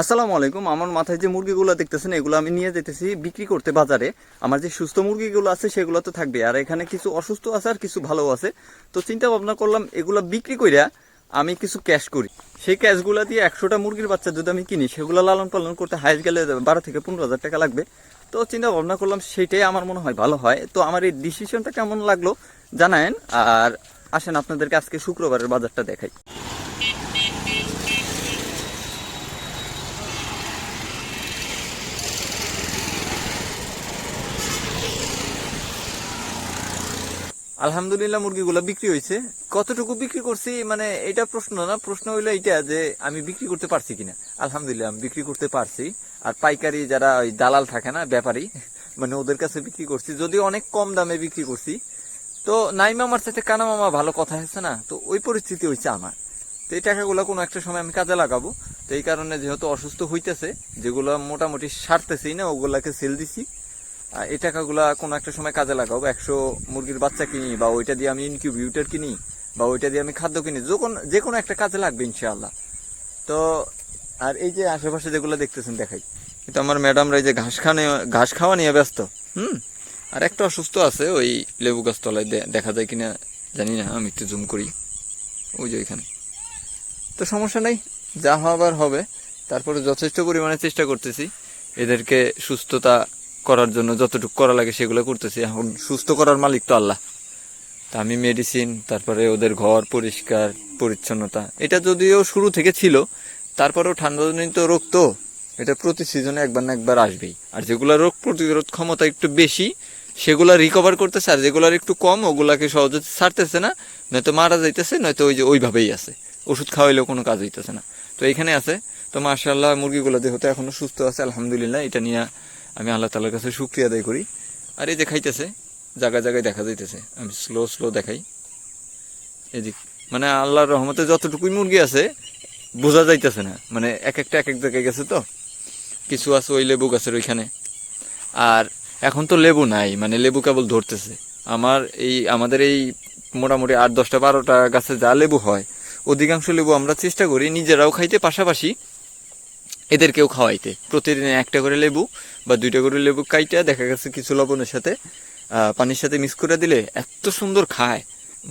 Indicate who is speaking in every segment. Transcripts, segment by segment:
Speaker 1: আসসালামু আলাইকুম। আমার মাথায় যে মুরগিগুলো দেখতেছেন, এগুলো আমি নিয়ে যেতেছি বিক্রি করতে বাজারে। আমার যে সুস্থ মুরগিগুলো আছে, সেগুলো তো থাকবে। আর এখানে কিছু অসুস্থ আছে আর কিছু ভালো আছে। তো চিন্তা ভাবনা করলাম, এগুলো বিক্রি কইরা আমি কিছু ক্যাশ করি। সেই ক্যাশগুলো দিয়ে একশোটা মুরগির বাচ্চা যদি আমি কিনি, সেগুলো লালন পালন করতে হাইস গেলে বারো থেকে পনেরো হাজার টাকা লাগবে। তো চিন্তা ভাবনা করলাম, সেটাই আমার মনে হয় ভালো হয়। তো আমার এই ডিসিশনটা কেমন লাগল জানায়েন। আর আসেন আপনাদেরকে আজকে শুক্রবারের বাজারটা দেখাই। আলহামদুলিল্লাহ মুরগিগুলো বিক্রি হয়েছে কতটুকু বিক্রি করছি মানে এটা প্রশ্ন না, প্রশ্ন হইল এটা যে আমি বিক্রি করতে পারছি কিনা। আলহামদুলিল্লাহ আমি বিক্রি করতে পারছি। আর পাইকারি যারা ওই দালাল থাকে না, ব্যাপারী মানে ওদের কাছে বিক্রি করছি। যদিও অনেক কম দামে বিক্রি করছি। তো নাইমা আমার সাথে কানা মামা ভালো কথা হয়েছে না, তো ওই পরিস্থিতি হয়েছে আমার। তো এই টাকাগুলো কোনো একটা সময় আমি কাজে লাগাবো। তো এই কারণে যেহেতু অসুস্থ হইতেছে, যেগুলো মোটামুটি সারতেছি না, ওগুলাকে সেল দিছি। এই টাকাগুলা কোনো একটা সময় কাজে লাগাবো একশো মুরগির বাচ্চা কিনি বা ওইটা দিয়ে আমি ইনকিউবিউটার কিনি বা ওইটা দিয়ে আমি খাদ্য কিনি। যখন যে কোনো একটা কাজে লাগবে ইনশাআল্লাহ। তো, আর এই যে আশেপাশে যেগুলো দেখতেছেন, দেখাই। কিন্তু আমার ম্যাডামরা এই যে ঘাস খাওয়া ঘাস খাওয়া নিয়ে ব্যস্ত। হুম? আর একটা অসুস্থ আছে, ওই লেবু গাছ তলায় দেখা যায় কিনা জানি না, আমি একটু জুম করি। ওই যে ওইখানে। তো সমস্যা নেই, যা হবার হবে। তারপরে যথেষ্ট পরিমাণে চেষ্টা করতেছি। এদেরকে সুস্থতা করার জন্য যতটুকু করা লাগে সেগুলো করতেছি। এখন সুস্থ করার মালিক তো আল্লাহ। তা আমি মেডিসিন তারপরে ওদের ঘর পরিষ্কার, পরিচ্ছন্নতা। এটা যদিও শুরু থেকে ছিল, তারপরেও ঠান্ডাজনিত রোগ তো, এটা প্রতি সিজনে একবার না একবার আসবেই। আর যেগুলো রোগ প্রতিরোধ ক্ষমতা একটু বেশি, সেগুলা রিকভার করতেছে, আর যেগুলার একটু কম, ওগুলাকে সহজে ছাড়তেছে না, নয়তো মারা যাইতেছে, নয়তো ওই যে ওইভাবেই আছে। ওষুধ খাওয়াইলেও কোনো কাজ হইতেছে না। তো এখানে আছে। তো মার্শাল্লাহ মুরগিগুলো যেহেতু এখনও সুস্থ আছে, আলহামদুলিল্লাহ, এটা নিয়ে আমি আল্লাহ তালার কাছে শুক্রিয়া আদায় করি। আর এই যে খাইতেছে জায়গায় জায়গায় দেখা যাইতেছে। আমি স্লো স্লো দেখাই। এদিক মানে আল্লাহর রহমতে যতটুকুই মুরগি আছে, বোঝা যাইতেছে না। মানে এক একটা এক এক জায়গায় গেছে তো। কিছু আছে ওই লেবু গাছের ওইখানে। আর এখন তো লেবু নাই মানে লেবু কেবল ধরতেছে। আমার এই, আমাদের এই মোটামুটি আট, দশটা, বারোটা গাছে যা লেবু হয়, অধিকাংশ লেবু আমরা চেষ্টা করি নিজেরাও খাইতে। পাশাপাশি এদেরকেও খাওয়াইতে। প্রতিদিন একটা করে লেবু বা দুইটা করে লেবু কাইটা, দেখা গেছে কিছু লবণের সাথে পানির সাথে মিক্স করে দিলে এত সুন্দর খায়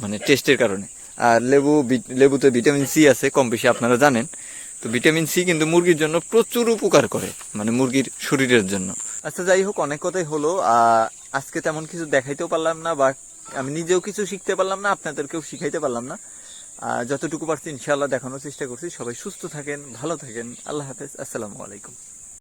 Speaker 1: মানে টেস্টের কারণে। আর লেবু লেবুতে ভিটামিন সি আছে, কম বেশি আপনারা জানেন। তো ভিটামিন সি কিন্তু মুরগির জন্য প্রচুর উপকার করে মানে মুরগির শরীরের জন্য। আচ্ছা যাই হোক, অনেক কথাই হলো। আজকে তেমন কিছু দেখাইতেও পারলাম না বা আমি নিজেও কিছু শিখতে পারলাম না, আপনাদেরকেও শিখাইতে পারলাম না। যতটুকু পারছি ইনশাআল্লাহ দেখানোর চেষ্টা করছি। সবাই সুস্থ থাকেন, ভালো থাকেন। আল্লাহ হাফেজ। আসসালামু আলাইকুম।